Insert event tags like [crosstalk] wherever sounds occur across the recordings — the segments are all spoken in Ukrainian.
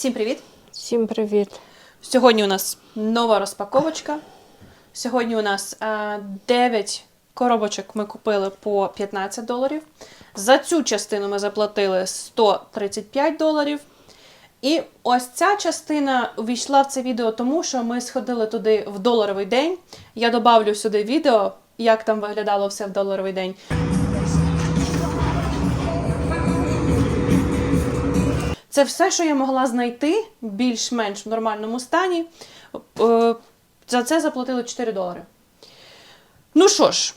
Всім привіт! Всім привіт. Сьогодні у нас нова розпаковочка. Сьогодні у нас е, 9 коробочок ми купили по 15 доларів. За цю частину ми заплатили 135 доларів. І ось ця частина увійшла в це відео тому, що ми сходили туди в доларовий день. Я добавлю сюди відео, як там виглядало все в доларовий день. Це все, що я могла знайти більш-менш в нормальному стані. Е, За це заплатили 4 долари. Ну що ж,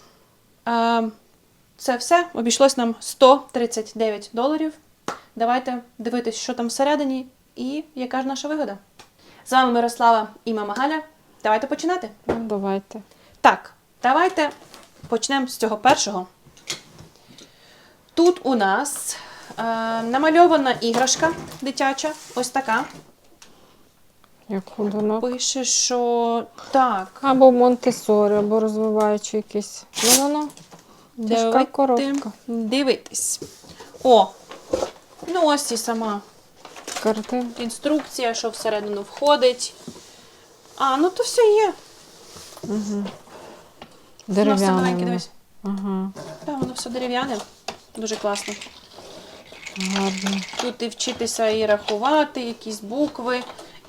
е, це все обійшлось нам 139 доларів. Давайте дивитись, що там всередині і яка ж наша вигода. З вами Мирослава і мама Галя. Давайте починати. Ну, давайте. Так, давайте почнемо з цього першого. Тут у нас намальована іграшка дитяча, ось така. Як ходунок. Пише, що так. Або Монтесорі, або розвиваючи якісь. Ну, ну, ну. Тяжка коробка. Дивитись. О! Ну, ось і сама Картинки. інструкція, що всередину входить. А, ну то все є. Угу. Воно все Дерев'яне. маленьке, дивись. Ага, Так, воно все дерев'яне. Дуже класно. Гарно. Тут і вчитися і рахувати, якісь букви,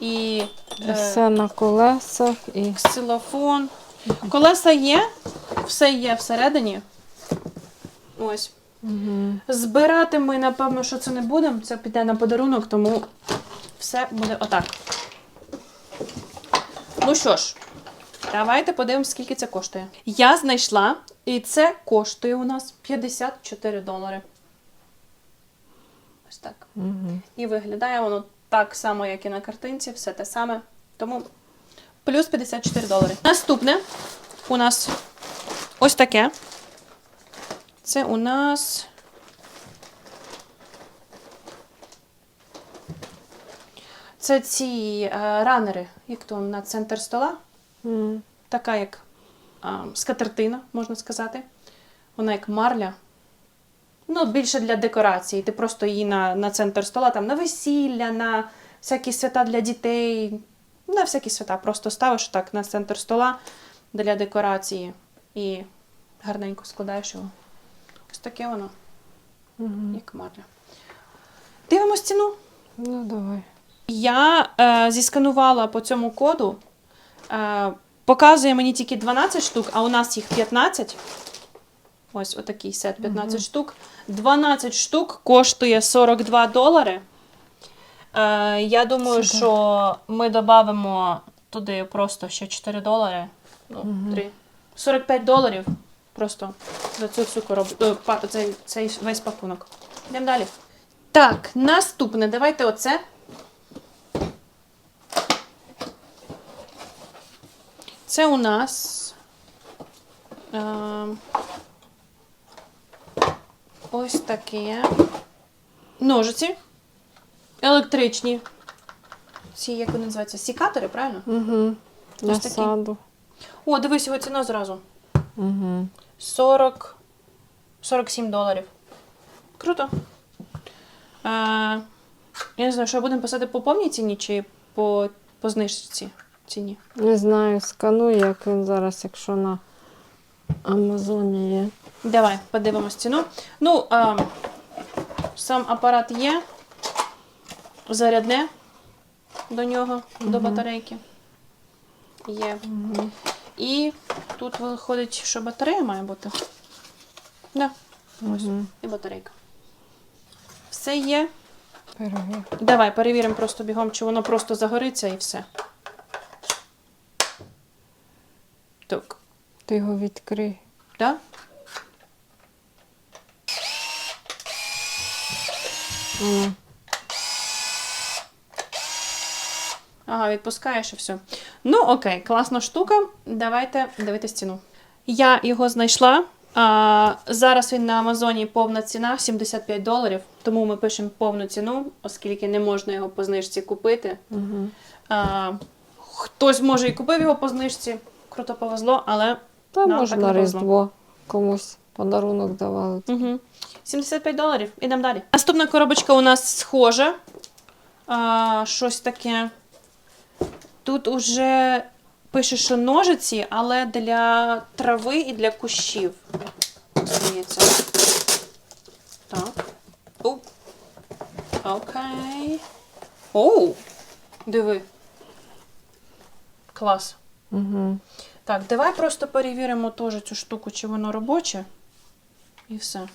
і І е, Все на колесах і ксилофон. Колеса є, все є всередині. Ось. угу. Збирати ми, напевно, що це не будемо. Це піде на подарунок, тому все буде отак. Ну що ж, давайте подивимось, скільки це коштує. Я знайшла, і це коштує у нас 54 долари. Ось так. Угу. І виглядає воно так само, як і на картинці, все те саме. Тому плюс 54 долари. Наступне у нас ось таке. Це у нас. Це ці е, ранери, як то на центр стола. Угу. Така як а, скатертина, можна сказати. Вона як марля. Ну, більше для декорації. Ти просто її на, на центр стола, там на весілля, на всякі свята для дітей. На всякі свята. Просто ставиш так на центр стола для декорації і гарненько складаєш його. Ось таке воно, Угу. як марля. Дивимось ціну. Ну, давай. Я е, зісканувала по цьому коду. Е, показує мені тільки 12 штук, а у нас їх 15. Ось отакий сет 15 штук. 12 штук коштує 42 долари. Е, я думаю, Супер. що ми додамо туди просто ще 4 долари. Ну, Мгм. 3. 45 доларів просто за цю всю коробку. е, па- цей, цей весь пакунок. Йдемо далі. Так, наступне. Давайте оце. Це у нас е, ось таке ножиці електричні. Ці, як вони називаються? Сікатори, правильно? Угу. Для Ось такі. саду. О, дивись, його ціна зразу. Угу. 40, 47 доларів. Круто. Е, я не знаю, що будемо писати по повній ціні чи по, по знижці ціні. Не знаю, сканую, як він зараз, якщо на Амазоні є. Давай подивимось ціну. Ну, а, сам апарат є. Зарядне до нього, до батарейки. Є. Угу. І тут виходить, що батарея має бути. Да, ось. Угу. І батарейка. Все є. Перевір. Давай перевіримо просто бігом, чи воно просто загориться і все. Так. Ти його відкрий. Да? Ага. Ага, відпускаєш і все. Ну, окей, класна штука. Давайте дивитись ціну. Я його знайшла. А, зараз він на Амазоні повна ціна 75 доларів. Тому ми пишемо повну ціну, оскільки не можна його по знижці купити. Угу. А, хтось може і купив його по знижці. Круто повезло, але. Та Нам може так на не. Різдво комусь подарунок давали. Угу. 75 доларів. Ідемо далі. Наступна коробочка у нас схожа. а, щось таке. Тут уже пише, що ножиці, але для трави і для кущів. Здається. Так. Оу. Окей. Оу! Диви. Клас. Угу. Так, давай просто перевіримо теж цю штуку, чи воно робоче. І все.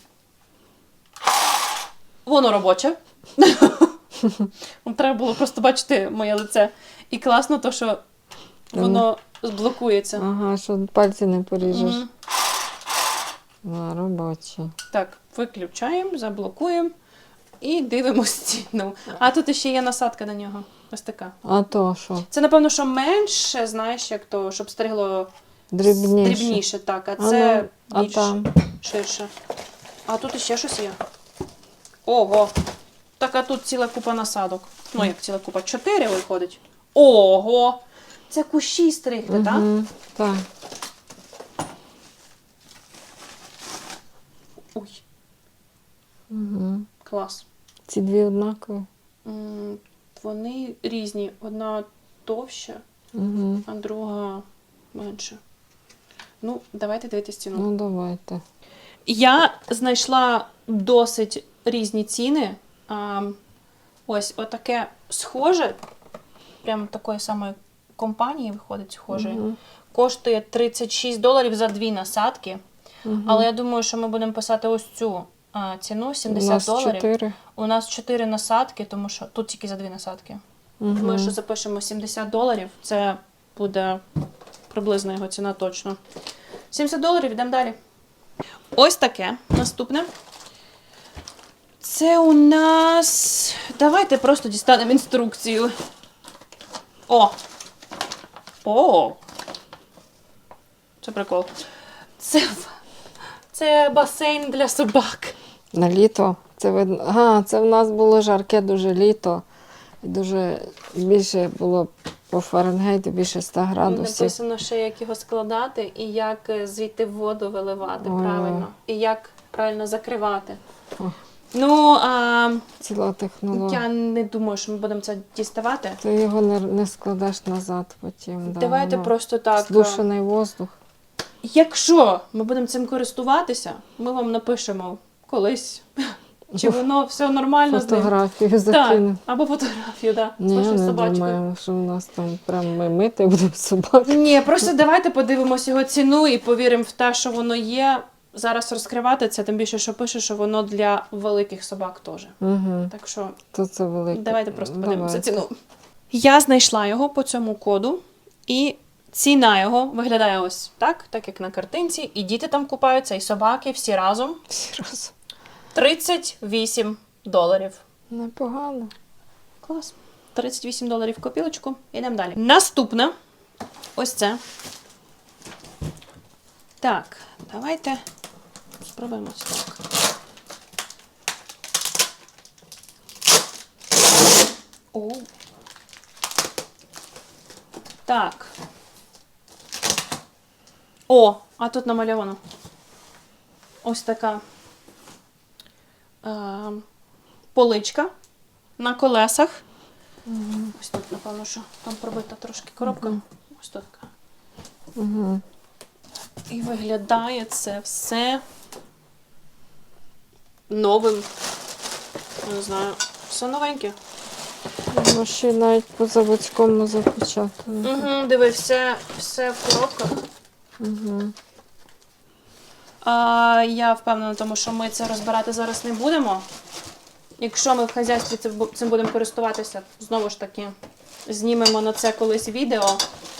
Воно робоче. [laughs] Треба було просто бачити моє лице. І класно, то, що воно блокується. Ага, що пальці не поріжеш. Мгм. Да, робочі. Так, виключаємо, заблокуємо і дивимося [laughs] ціну. А тут ще є насадка на нього. Ось така. А то що? Це, напевно, що менше, знаєш, як то, щоб стригло Дрібніше. дрібніше, так, а А це ну, а більш там? ширше. А тут ще щось є. Ого. Так, а тут ціла купа насадок. Ну, як ціла купа? Чотири виходить. Ого! Це кущі стригти, так? Угу. Так. Ой, Угу. клас. Ці дві однакові. М, Вони різні. Одна товща, Угу. а друга менша. Ну, давайте дивитись ціну. Ну, давайте. Я знайшла досить різні ціни. А, ось отаке схоже, прямо такої самої компанії виходить схоже. Мгм. Коштує 36 доларів за дві насадки. Мгм. Але я думаю, що ми будемо писати ось цю а, ціну 70 У нас доларів. чотири. У нас 4 насадки, тому що тут тільки за дві насадки. Угу. Ми що запишемо 70 доларів, це буде приблизно його ціна точно. 70 доларів, йдемо далі. Ось таке. Наступне. Це у нас. Давайте просто дістанемо інструкцію. О! О! Це прикол. Це, це басейн для собак. На літо. Це видно. Ага, це в нас було жарке дуже літо. І дуже більше було по Фаренгейту більше 100 градусів. Написано ще, як його складати і як е, звідти воду виливати Ой. правильно. І як правильно закривати. О. Ну, а, Ціла технологія. я не думаю, що ми будемо це діставати. Ти його не, не складеш назад потім. Да, Давайте воно просто так. е, Здушений воздух. Якщо ми будемо цим користуватися, ми вам напишемо колись, чи воно все нормально. Фотографію Так, або фотографію, да, з Ні, нашою не собачкою. думаємо, що у нас там прям ми мити будемо собаки. Ні, просто давайте подивимося його ціну і повіримо в те, що воно є. Зараз розкривати це, тим більше, що пише, що воно для великих собак теж. Угу. Так що То це велике. давайте просто подивимося Давайте. ціну. Я знайшла його по цьому коду, і ціна його виглядає ось так, так як на картинці. І діти там купаються, і собаки всі разом. Всі раз. 38 доларів. Непогано. Клас. 38 доларів копілочку. Йдемо далі. Наступне. Ось це. Так, давайте спробуємо ось так. О. Так. О, а тут намальовано. Ось така поличка на колесах. Ось тут, напевно, що там пробита трошки коробка. Ось тут така. Угу. І виглядає це все новим. Не знаю, все новеньке. Ще навіть по заводському запечатано. Угу, диви, все, все в коробках. Угу. А, я впевнена, тому що ми це розбирати зараз не будемо. Якщо ми в хазяйстві цим будемо користуватися, знову ж таки, знімемо на це колись відео.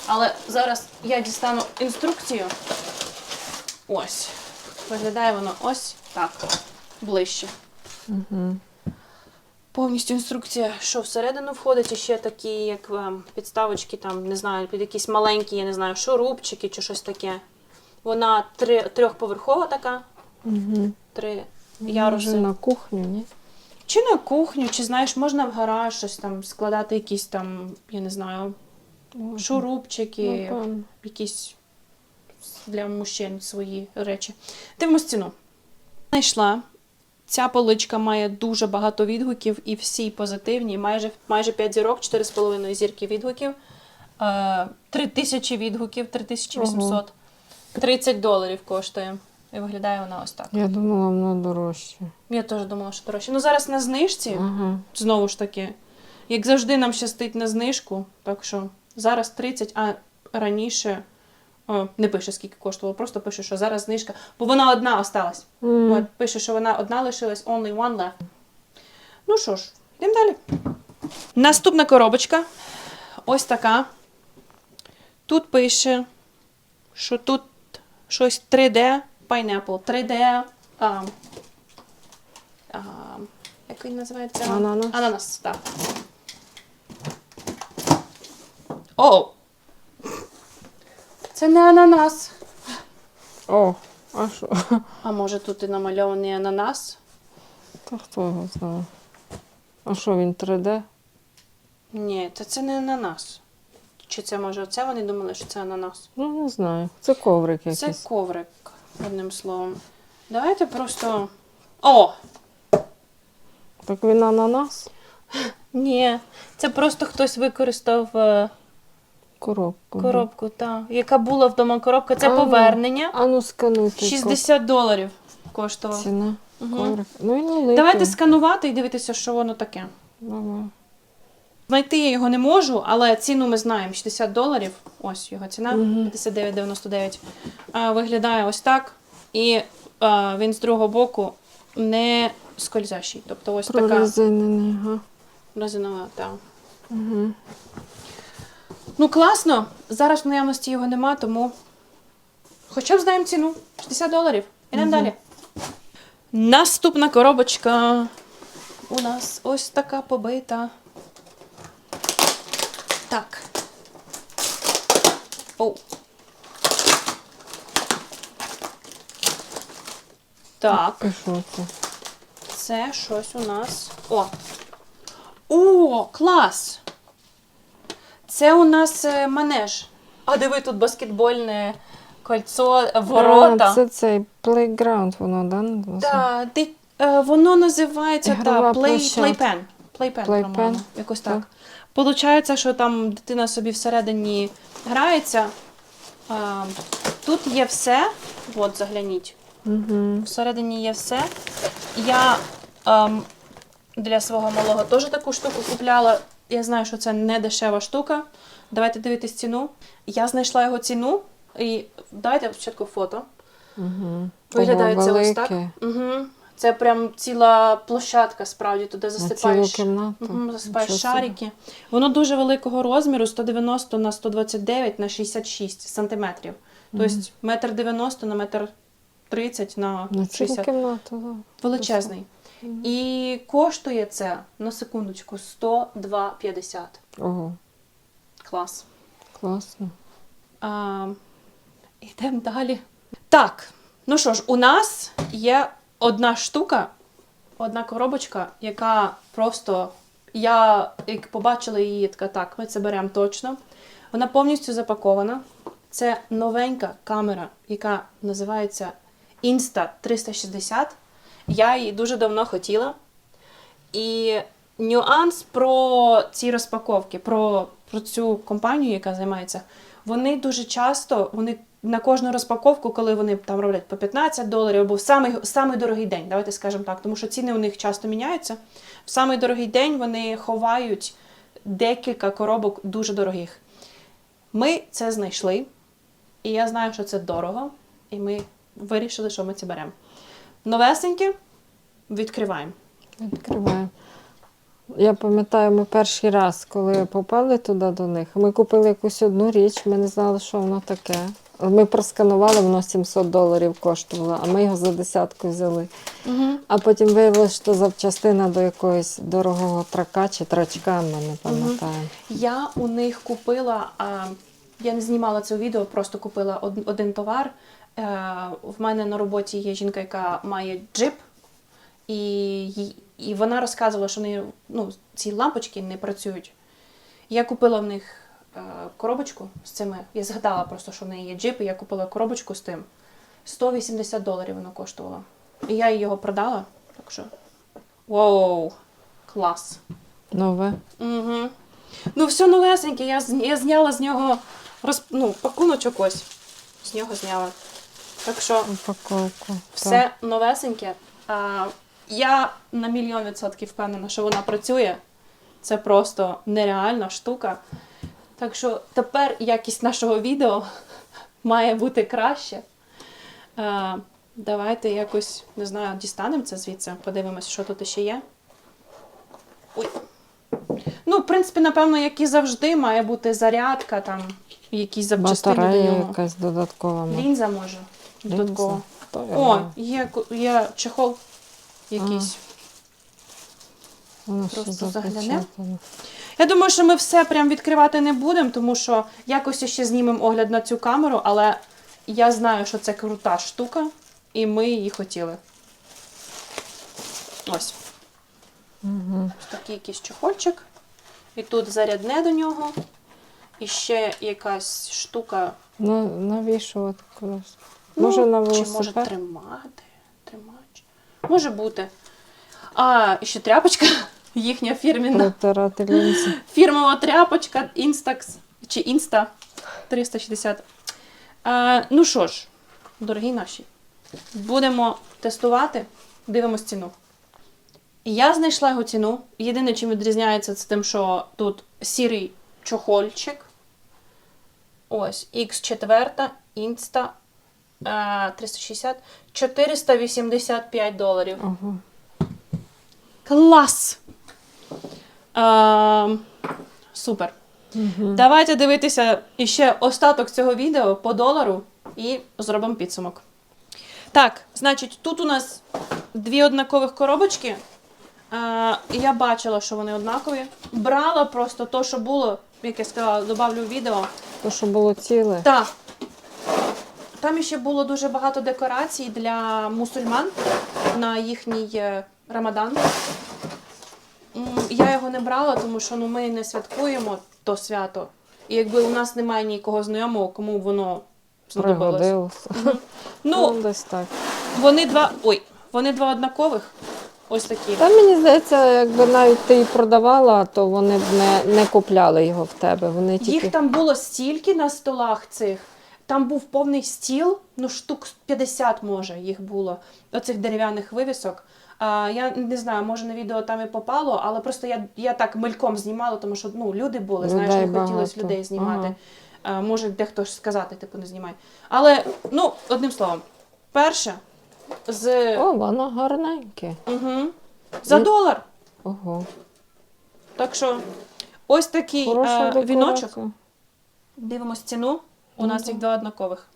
Але зараз я дістану інструкцію. Ось. Виглядає воно ось так. Ближче. Угу. Повністю інструкція, що всередину входить, і ще такі, як ем, підставочки, там, не знаю, під якісь маленькі, я не знаю, шурупчики чи щось таке. Вона три, трьохповерхова така, Угу. три Яруси. на кухню, ні? Чи на кухню, чи знаєш, можна в гараж щось там складати якісь там, я не знаю, шурупчики, Напевно. якісь для мужчин свої речі. Дивимось ціну. Знайшла Ця поличка має дуже багато відгуків і всі позитивні. Майже, майже 5 зірок, 4,5 зірки відгуків, е, 3 тисячі відгуків, 3800. 30 доларів коштує. І виглядає вона ось так. Я думала, воно дорожче. Я теж думала, що дорожче. Ну зараз на знижці, Ага. знову ж таки, як завжди, нам щастить на знижку. Так що зараз 30, а раніше о, не пише, скільки коштувало, просто пише, що зараз знижка. Бо вона одна осталась. М. От, пише, що вона одна лишилась, only one left. Ну що ж, йдемо далі. Наступна коробочка. Ось така. Тут пише, що тут щось 3D Pineapple. 3D. А, а, як він називається? Ананас. Ананас, так. О! Це не ананас. О, а що? А може тут і намальований ананас? Та хто його знає? А що він 3D? Ні, та це не ананас. Чи це може оце вони думали, що це ананас? Ну, не знаю. Це коврик Це коврик, одним словом. Давайте просто. О! Так він ананас? Ні, це просто хтось використав е, Коробку. коробку, та, яка була вдома коробка. Це А, повернення. А ну скануйте. 60 доларів ко- коштував. Ціна. Мгм. Коврик. Ну і налити. Давайте сканувати і дивитися, що воно таке. Давай. Знайти я його не можу, але ціну ми знаємо 60 доларів. Ось його ціна 59,99. Виглядає ось так. І а, він з другого боку не скользящий. Тобто ось така резинова. Та. Угу. Ну класно. Зараз в наявності його нема, тому хоча б знаємо ціну. 60 доларів. Ідемо далі. Наступна коробочка. У нас ось така побита. Так. Оу. Так, І що це? це щось у нас. О! О, клас! Це у нас е, манеж. А диви, тут баскетбольне кольцо, ворота. А, це цей playground, воно, да? е, воно називається Ігрова та. Playpen. Playpen, Playpen, по-моєму. Якось так. так. Получається, що там дитина собі всередині грається. Тут є все. От, загляніть. Угу. Всередині є все. Я ем, для свого малого теж таку штуку купляла. Я знаю, що це не дешева штука. Давайте дивитись ціну. Я знайшла його ціну. І давайте спочатку фото. Угу. Виглядає це ось так. Угу. Це прям ціла площадка, справді, туди засипаєш. Угу, засипаєш Нічого шарики. Воно дуже великого розміру, 190 на 129 на 66 сантиметрів. Тобто метр 90 на метр 30 на На 60. кімнату, да. Величезний. І коштує це на секундочку 102,50. Ого, Клас. класно. А, йдемо далі. Так, ну що ж, у нас є одна штука, одна коробочка, яка просто. Я як побачила її, така так, ми це беремо точно. Вона повністю запакована. Це новенька камера, яка називається Insta360. Я її дуже давно хотіла. І нюанс про ці розпаковки, про, про цю компанію, яка займається, вони дуже часто, вони на кожну розпаковку, коли вони там роблять по 15 доларів або в самий, самий дорогий день, давайте скажемо так, тому що ціни у них часто міняються. В самий дорогий день вони ховають декілька коробок дуже дорогих. Ми це знайшли, і я знаю, що це дорого, і ми вирішили, що ми це беремо. Новесеньке відкриваємо. Відкриваємо. Я пам'ятаю, ми перший раз, коли попали туди до них, ми купили якусь одну річ, ми не знали, що воно таке. Ми просканували, воно 700 доларів коштувало, а ми його за десятку взяли. Угу. А потім виявилося, що запчастина до якогось дорогого трака чи трачка, ми не пам'ятаємо. Я у них купила, а, я не знімала це відео, просто купила од- один товар. Е, в мене на роботі є жінка, яка має джип, і, і вона розказувала, що вони, ну, ці лампочки не працюють. Я купила в них коробочку з цими. Я згадала просто, що в неї є джип, і я купила коробочку з тим. 180 доларів воно коштувало. І я його продала. Так що. Воу, клас. Нове. Угу. Ну, все новесеньке, я, я зняла з нього роз, ну, пакуночок ось. З нього зняла. Так що Упаковку. все новесеньке. А, я на мільйон відсотків впевнена, що вона працює. Це просто нереальна штука. Так що тепер якість нашого відео має бути краще. А, давайте якось, не знаю, дістанемо це звідси, подивимось, що тут ще є. Ой. Ну, в принципі, напевно, як і завжди, має бути зарядка, там, якісь запчастини до нього. якась додаткова. Лінза може. Додатково. Лінза. То я О, є, є чехол якийсь. Просто заглянемо. Я думаю, що ми все прям відкривати не будемо, тому що якось ще знімемо огляд на цю камеру, але я знаю, що це крута штука, і ми її хотіли. Ось. Ось такий якийсь чохольчик. І тут зарядне до нього. І ще якась штука. На, навішувати кудись. Ну, Може на Чи може тримати? Тримач. Може бути. А, і ще тряпочка. Їхня фірміна. Протирати лінзи. Фірмова тряпочка Instax чи Insta 360. А, ну що ж, дорогі наші, будемо тестувати, дивимось ціну. Я знайшла його ціну. Єдине, чим відрізняється, це тим, що тут сірий чохольчик. Ось, X4, Insta е, 360, 485 доларів. Ага. Клас! Ем, супер. Мгм. Давайте дивитися іще остаток цього відео по долару і зробимо підсумок. Так, значить, тут у нас дві однакових коробочки. Е, я бачила, що вони однакові. Брала просто то, що було, як я сказала, добавлю в відео. То, що було ціле. Так. Там ще було дуже багато декорацій для мусульман на їхній е, Рамадан. Я його не брала, тому що ну, ми не святкуємо то свято. І якби у нас немає нікого знайомого, кому воно знадобилось. Ну, Ну, десь так. вони два. Ой, вони два однакових. Ось такі. Та мені здається, якби навіть ти і продавала, то вони б не, не купляли його в тебе. Вони тільки Їх там було стільки на столах цих. Там був повний стіл, ну штук 50 може їх було, оцих дерев'яних вивісок. Я не знаю, може на відео там і попало, але просто я, я так мельком знімала, тому що ну, люди були, знаєш, Людей не хотілося людей знімати. Ага. Може дехто ж сказати, типу, не знімай. Але, ну, одним словом, перше з О, воно гарненьке. угу, за долар. Ого. Так що ось такий е, віночок. Дивимось ціну. У нас їх два однакових.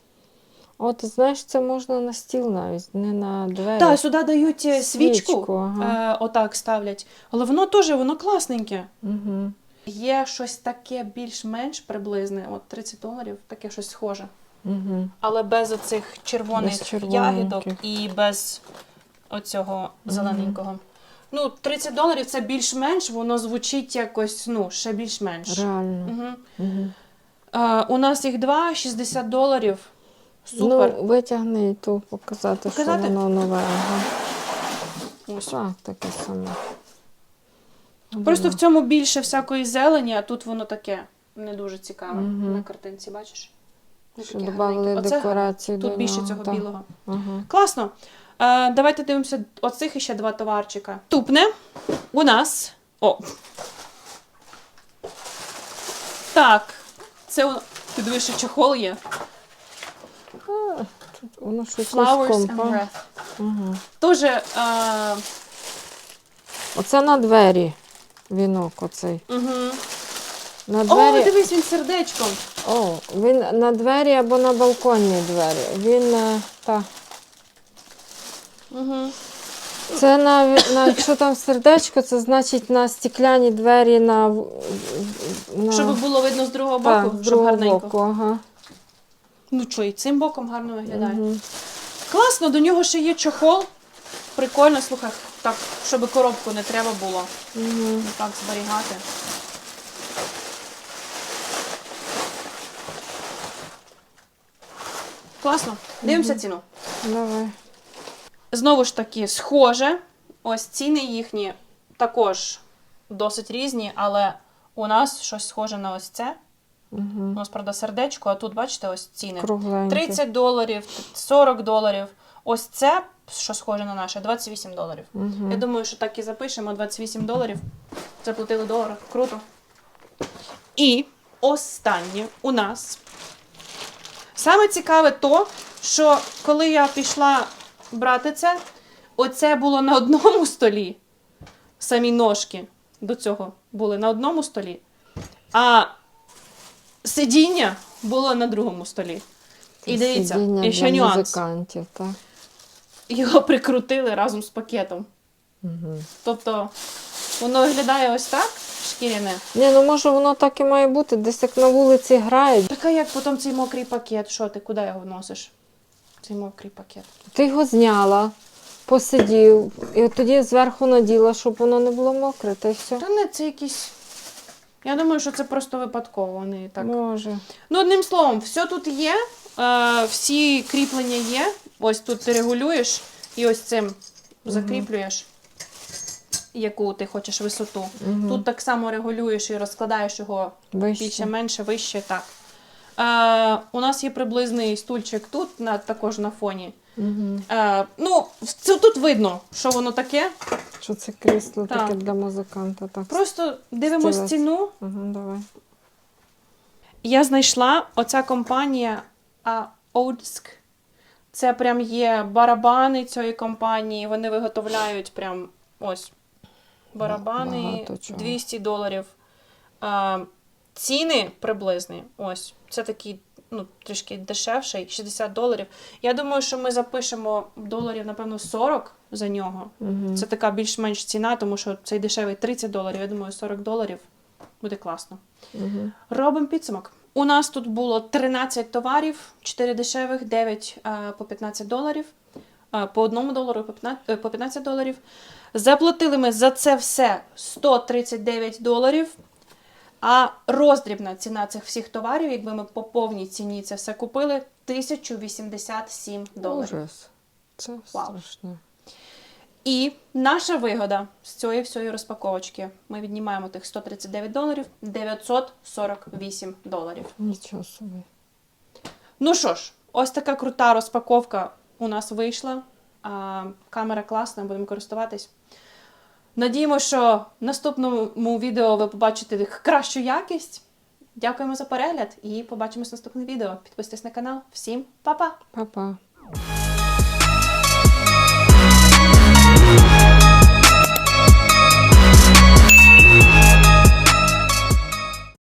От знаєш, це можна на стіл навіть, не на двері. Так, сюди дають е, свічку, Свічку, ага. е, отак ставлять. Але воно теж воно класненьке. Угу. Є щось таке більш-менш приблизне, от 30 доларів, таке щось схоже. Угу. Але без оцих червоних Без ягідок і без оцього зелененького. Ну, 30 доларів це більш-менш, воно звучить якось, ну, ще більш-менш. Реально. Угу. Угу. Е, у нас їх два, 60 доларів. Супер. Ну, витягни і ту показати, Показати? що воно нове. Ага. Ось. Так, таке саме. Просто в цьому більше всякої зелені, а тут воно таке не дуже цікаве. Мгм. На картинці, бачиш? Не Що таке додали гарненьке. Оце декорації Тут до більше нього, цього так. білого. Ага. Класно. Е, давайте дивимося оцих іще два товарчика. Тупне у нас. О. Так. Це у... Ти дивиш, що чохол є. А, тут Воно щось Flowers and. Breath. Ага. Тоже. Е, Оце на двері вінок оцей. угу. На О, дивись, він сердечком. О, він на двері або на балконні двері. Він е, та. Угу. Це на, на якщо там сердечко, це значить на стекляні двері на, в- на Щоб було видно з другого боку, так, щоб другого гарненько. боку. Ага. Ну що, і цим боком гарно виглядає. Мгм. Класно, до нього ще є чохол. Прикольно, слухай, так, щоб коробку не треба було Мгм. так зберігати. Класно. Дивимося ціну. Давай. Знову ж таки, схоже. Ось ціни їхні також досить різні, але у нас щось схоже на ось це. У Угу. нас, правда, сердечко, а тут, бачите, ось ціни. Кругленькі. 30 доларів, 40 доларів. Ось це, що схоже на наше, 28 доларів. Угу. Я думаю, що так і запишемо 28 доларів. Заплатили долар. Круто. І останнє у нас. Саме цікаве то, що коли я пішла брати це, оце було на одному столі. Самі ножки до цього були на одному столі. А сидіння було на другому столі. І дивіться, і ще нюанс. так. Його прикрутили разом з пакетом. Угу. Тобто воно виглядає ось так, шкіряне. Ні, ну може воно так і має бути, десь як на вулиці грають. Така як потім цей мокрий пакет. Що ти, куди його носиш? Цей мокрий пакет. Ти його зняла, посидів, і от тоді зверху наділа, щоб воно не було мокре, та й все. Та не, це якісь. Я думаю, що це просто випадково. Вони так. Може. Ну, одним словом, все тут є. Е, всі кріплення є. Ось тут ти регулюєш і ось цим закріплюєш, яку ти хочеш висоту. Мгм. Тут так само регулюєш і розкладаєш його Вище. більше, менше, вище, так. Е, у нас є приблизний стульчик тут, на, також на фоні. Угу. Е, ну, це тут видно, що воно таке. Що це крісло Так. таке для музиканта. Так. Просто дивимось Стілець. ціну. Угу, давай. Я знайшла оця компанія а, Oudsk. Це прям є барабани цієї компанії. Вони виготовляють прям ось барабани Багато чого. 200 доларів. А, ціни приблизні. Ось. Це такий, ну, трішки дешевший, 60 доларів. Я думаю, що ми запишемо доларів, напевно, 40 за нього. Угу. Це така більш-менш ціна, тому що цей дешевий 30 доларів. Я думаю, 40 доларів буде класно. Угу. Робимо підсумок. У нас тут було 13 товарів, 4 дешевих, 9 а, по 15 доларів, а, по 1 долару по 15, е, по 15 доларів. Заплатили ми за це все 139 доларів. А роздрібна ціна цих всіх товарів, якби ми по повній ціні це все купили, 1087 доларів. Ужас. Це Вау. страшно. І наша вигода з цієї всієї розпаковочки. Ми віднімаємо тих 139 доларів, 948 доларів. Нічого собі. Ну що ж, ось така крута розпаковка у нас вийшла. А, камера класна, будемо користуватись. Надіємо, що в наступному відео ви побачите кращу якість. Дякуємо за перегляд і побачимось в наступних відео. Підписуйтесь на канал. Всім па-па! Па-па.